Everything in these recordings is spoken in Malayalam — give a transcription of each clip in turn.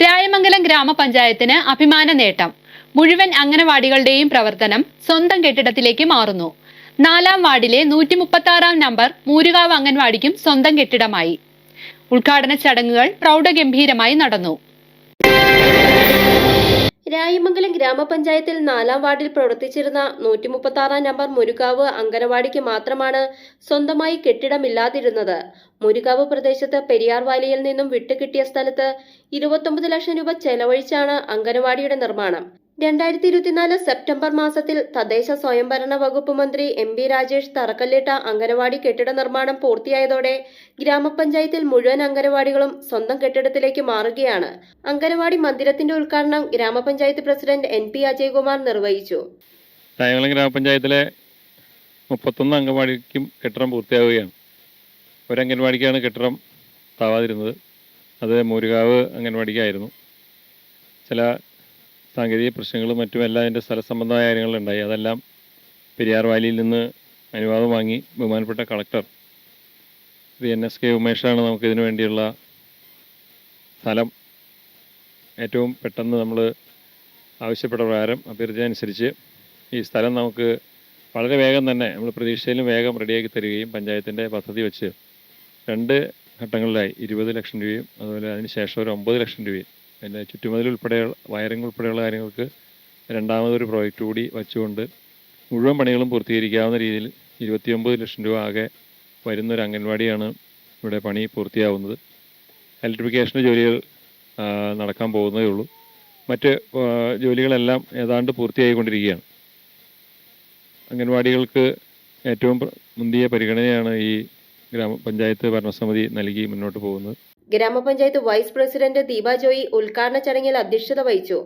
രായമംഗലം ഗ്രാമപഞ്ചായത്തിന് അഭിമാന നേട്ടം. മുഴുവൻ അംഗനവാടികളുടെയും പ്രവർത്തനം സ്വന്തം കെട്ടിടത്തിലേക്ക് മാറുന്നു. നാലാം വാർഡിലെ നൂറ്റി മുപ്പത്തി ആറാം നമ്പർ മൂരുകാവ് അംഗൻവാടിക്കും സ്വന്തം കെട്ടിടമായി. ഉദ്ഘാടന ചടങ്ങുകൾ പ്രൗഢഗംഭീരമായി നടന്നു. രായമംഗലം ഗ്രാമപഞ്ചായത്തിൽ നാലാം വാർഡിൽ പ്രവർത്തിച്ചിരുന്ന നൂറ്റി മുപ്പത്തി ആറാം നമ്പർ മുരുകാവ് അങ്കനവാടിക്ക് മാത്രമാണ് സ്വന്തമായി കെട്ടിടമില്ലാതിരുന്നത്. മുരുകാവ് പ്രദേശത്ത് പെരിയാർ വാലിയിൽ നിന്നും വിട്ടുകിട്ടിയ സ്ഥലത്ത് ഇരുപത്തൊമ്പത് ലക്ഷം രൂപ ചെലവഴിച്ചാണ് അങ്കനവാടിയുടെ നിർമ്മാണം. രണ്ടായിരത്തി ഇരുപത്തിനാല് സെപ്റ്റംബർ മാസത്തിൽ തദ്ദേശ സ്വയംഭരണ വകുപ്പ് മന്ത്രി എം ബി രാജേഷ് തറക്കല്ലിട്ട അംഗനവാടി കെട്ടിട നിർമ്മാണം പൂർത്തിയായതോടെ ഗ്രാമപഞ്ചായത്തിൽ മുഴുവൻ അംഗനവാടികളും സ്വന്തം കെട്ടിടത്തിലേക്ക് മാറുകയാണ്. അംഗനവാടി മന്ദിരത്തിന്റെ ഉദ്ഘാടനം ഗ്രാമപഞ്ചായത്ത് പ്രസിഡന്റ് എൻ പി അജയ്കുമാർ നിർവഹിച്ചു. ഗ്രാമപഞ്ചായത്തിലെ മുപ്പത്തൊന്ന് അംഗൻവാടിക്കും കെട്ടിടം പൂർത്തിയാവുകയാണ്. ഒരു അംഗൻവാടിക്കാണ് കെട്ടിടം താവാതിരുന്നത്. അത് മൂരുകാവ് അംഗൻവാടിക്കായിരുന്നു. ചില സാങ്കേതിക പ്രശ്നങ്ങളും മറ്റും എല്ലാം അതിന്റെ സ്ഥലസംബന്ധമായ കാര്യങ്ങളുണ്ടായി. അതെല്ലാം പെരിയാർ വാലിയിൽ നിന്ന് അനുവാദം വാങ്ങി ബഹുമാനപ്പെട്ട collector Shri N S K ഉമേഷാണ് നമുക്കിതിനു വേണ്ടിയുള്ള സ്ഥലം ഏറ്റവും പെട്ടെന്ന് നമ്മൾ ആവശ്യപ്പെട്ട പ്രകാരം അഭ്യർത്ഥിച്ചതനുസരിച്ച് ഈ സ്ഥലം നമുക്ക് വളരെ വേഗം തന്നെ നമ്മൾ പ്രതീക്ഷയിലും വേഗം റെഡിയാക്കി തരികയും പഞ്ചായത്തിന്റെ പദ്ധതി വെച്ച് രണ്ട് ഘട്ടങ്ങളിലായി ഇരുപത് ലക്ഷം രൂപയും അതുപോലെ അതിന് ശേഷം ഒരു ഒമ്പത് ലക്ഷം രൂപയും പിന്നെ ചുറ്റുമതിൽ ഉൾപ്പെടെ വയറിംഗ് ഉൾപ്പെടെയുള്ള കാര്യങ്ങൾക്ക് രണ്ടാമതൊരു പ്രോജക്റ്റ് കൂടി വച്ചുകൊണ്ട് മുഴുവൻ പണികളും പൂർത്തീകരിക്കാവുന്ന രീതിയിൽ ഇരുപത്തിയൊമ്പത് ലക്ഷം രൂപ ആകെ വരുന്നൊരു അംഗൻവാടിയാണ് ഇവിടെ പണി പൂർത്തിയാവുന്നത്. ഇലക്ട്രിഫിക്കേഷന്റെ ജോലികൾ നടക്കാൻ പോകുന്നതേ ഉള്ളൂ. മറ്റ് ജോലികളെല്ലാം ഏതാണ്ട് പൂർത്തിയായിക്കൊണ്ടിരിക്കുകയാണ്. അംഗൻവാടികൾക്ക് ഏറ്റവും മുന്തിയ പരിഗണനയാണ് ഈ ഗ്രാമപഞ്ചായത്ത് ഭരണസമിതി നൽകി മുന്നോട്ട് പോകുന്നത്. ഗ്രാമപഞ്ചായത്ത് വൈസ് പ്രസിഡന്റ് ദീപ ജോയി ഉദ്ഘാടന ചടങ്ങിൽ അധ്യക്ഷത വഹിച്ചു.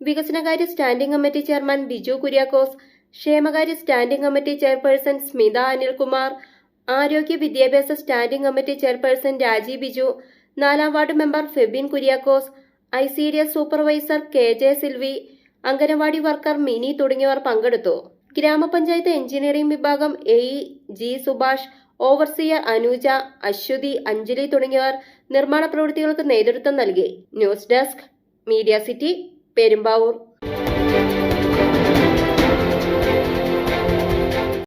വികസനകാര്യ standing committee chairman Biju Kuriakose ക്ഷേമകാര്യ standing committee chairperson Smitha Anilkumar ആരോഗ്യ വിദ്യാഭ്യാസ standing committee chairperson Raji Biju നാലാം ward member Febin Kuriakose I C D S supervisor K J Silvi anganwadi worker Mini തുടങ്ങിയവർ പങ്കെടുത്തു. ഗ്രാമപഞ്ചായത്ത് എഞ്ചിനീയറിംഗ് വിഭാഗം A G Subhash overseer Anuja Aswathi Anjali തുടങ്ങിയവർ നിർമ്മാണ പ്രവൃത്തികൾക്ക് നേതൃത്വം നൽകി. News desk media city Perumbavoor.